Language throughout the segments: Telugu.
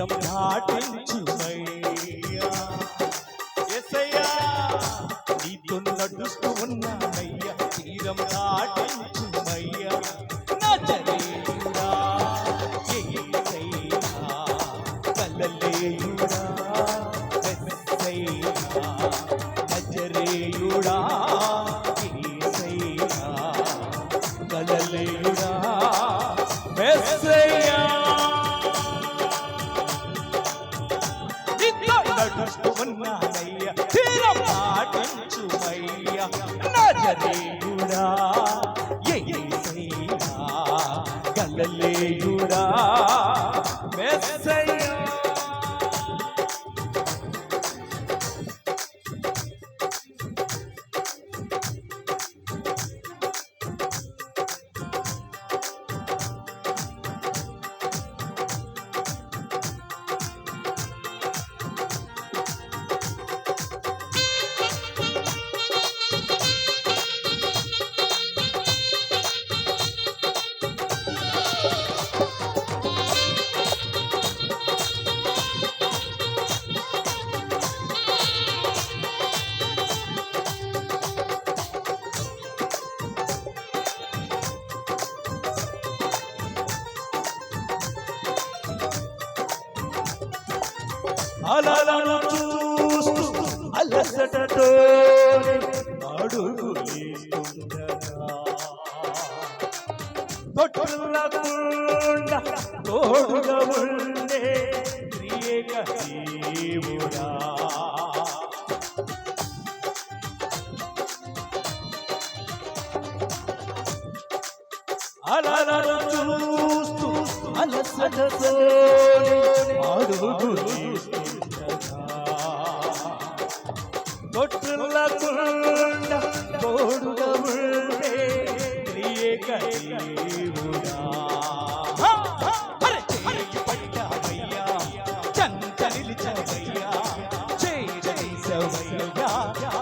తీరం దాటించుమయ్యా ఎసయ్యా నీతో నడుస్తూ ఉన్నానయ్యా. తీరం దాటించుమయ్యా నజరేయుడా నజరేయుడా యేసయ్యా గలలేయుడా? మెస్సయ్యా అలలను చూస్తూ అలసటతో అడుగు తొట్టులకుండా తోడుగా ఉండే ప్రియేక దేవుడా అలలను చూస్తూ అలసటతో అడుగులేస్తుండగా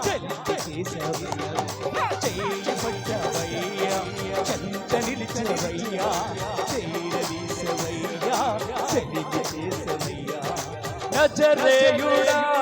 చెల్లి చేసవయ్యా చేయి పట్టావయ్యా చంత నిలిచవయ్యా చేరదీసవయ్యా చెల్లి నజరేయుడా.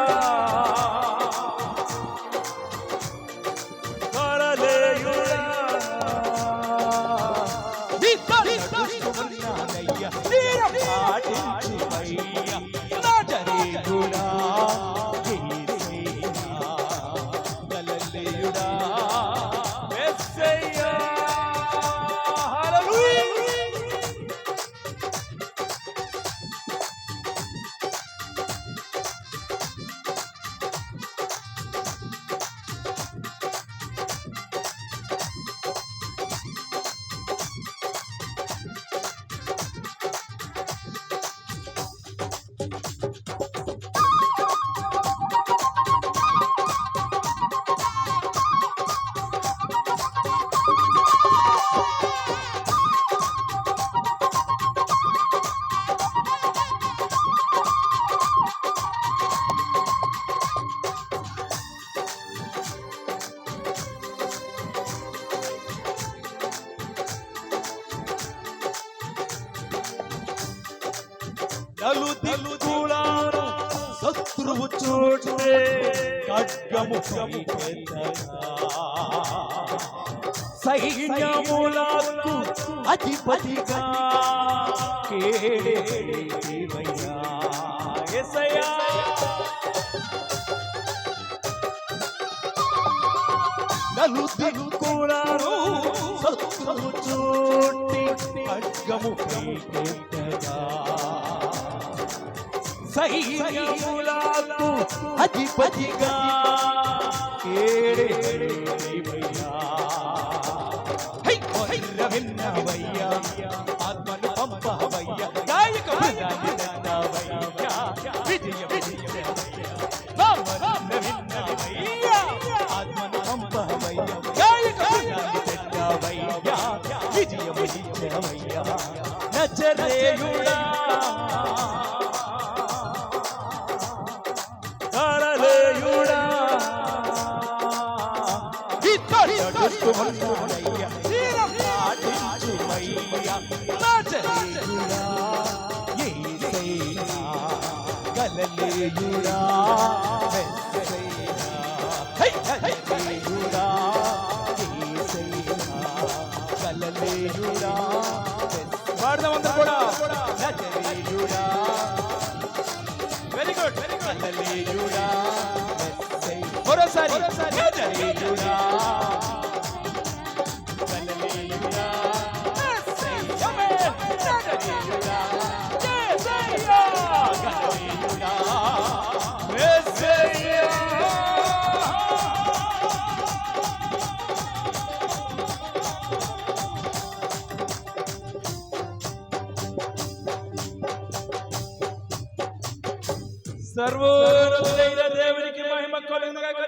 నలు దిక్కులారు శత్రువు చూడే ఖడ్గము సైన్యములకు అధిపతిగా కేడేవయ్యా నలు దిక్కులారు శత్రువు చూడి ఖడ్గము పైకెత్తగా సైన్యములకు అధిపతిగా కేడేవయ్యా జరేయుడా కరలేయుడా ఇతరుడుమయ్యా పాటించుమయ్యా నా జరేయుడా ఏదైనా కలలేయుడా కలలేయుడా పాడదాం అందరూ కూడా. Very good very good. మరోసారి. సర్వోన్నతుడైన దేవునికి మహిమ కలుగునుగాక.